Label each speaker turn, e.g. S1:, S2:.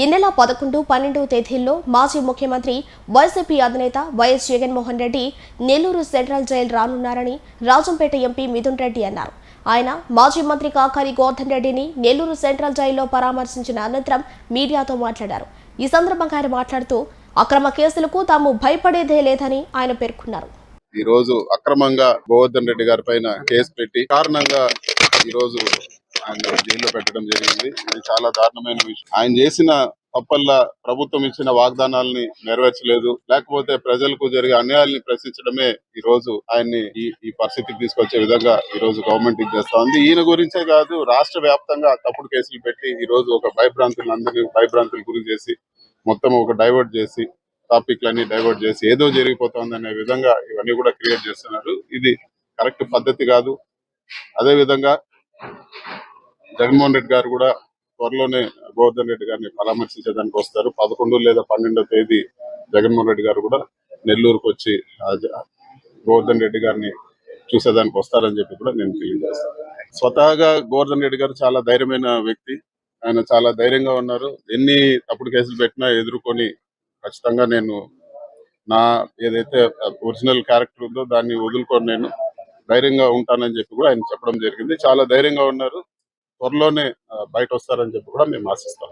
S1: ఈ నెల పదకొండు పన్నెండు తేదీల్లో మాజీ ముఖ్యమంత్రి వైసీపీ అధినేత YS Jaganmohan Reddy Nellore central jail రానున్నారని Rajampet MP Mithun Reddy అన్నారు. ఆయన మాజీ మంత్రి కాకారి గోవర్ధన్ రెడ్డిని నెల్లూరు సెంట్రల్ జైల్లో పరామర్శించిన అనంతరం మీడియాతో మాట్లాడారు. ఈ సందర్భంగా ఆయన మాట్లాడుతూ అక్రమ కేసులకు తాము భయపడేదే లేదని ఆయన పేర్కొన్నారు.
S2: ఈ రోజు అక్రమంగా గోవర్ధన్ రెడ్డి గారి పైన కేసు పెట్టి కారణంగా ఈ రోజు ఆయన జైల్లో పెట్టడం జరిగింది. ఇది చాలా దారుణమైన విషయం. ఆయన చేసిన తప్పల్లా ప్రభుత్వం ఇచ్చిన వాగ్దానాలని నెరవేర్చలేదు. లేకపోతే ప్రజలకు జరిగే అన్యాయాలని ప్రశ్నించడమే ఈ రోజు ఆయన్ని ఈ పరిస్థితికి తీసుకొచ్చే విధంగా ఈ రోజు గవర్నమెంట్ ఇది చేస్తా ఉంది. ఈయన గురించే కాదు రాష్ట్ర వ్యాప్తంగా తప్పుడు కేసులు పెట్టి ఈ రోజు ఒక భయభ్రాంతులు అందరినీ భయభ్రాంతులు గురి చేసి మొత్తం ఒక డైవర్ట్ చేసి టాపిక్లన్నీ డైవర్ట్ చేసి ఏదో జరిగిపోతుంది అనే విధంగా ఇవన్నీ కూడా క్రియేట్ చేస్తున్నారు. ఇది కరెక్ట్ పద్ధతి కాదు. అదే విధంగా జగన్మోహన్ రెడ్డి గారు కూడా త్వరలోనే గోవర్ధన్ రెడ్డి గారిని పరామర్శించడానికి వస్తారు. పదకొండు లేదా పన్నెండో తేదీ జగన్మోహన్ రెడ్డి గారు కూడా నెల్లూరుకు వచ్చి గోవర్ధన్ రెడ్డి గారిని చూసేదానికి వస్తారని చెప్పి కూడా నేను తెలియజేస్తాను. స్వతహాగా గోవర్ధన్ రెడ్డి గారు చాలా ధైర్యమైన వ్యక్తి. ఆయన చాలా ధైర్యంగా ఉన్నారు. ఎన్ని తప్పుడు కేసులు పెట్టినా ఎదుర్కొని ఖచ్చితంగా నేను నా ఏదైతే ఒరిజినల్ క్యారెక్టర్ ఉందో దాన్ని వదులుకొని నేను ధైర్యంగా ఉంటానని చెప్పి కూడా ఆయన చెప్పడం జరిగింది. చాలా ధైర్యంగా ఉన్నారు. త్వరలోనే బయట వస్తారని చెప్పి కూడా మేము ఆశిస్తాం.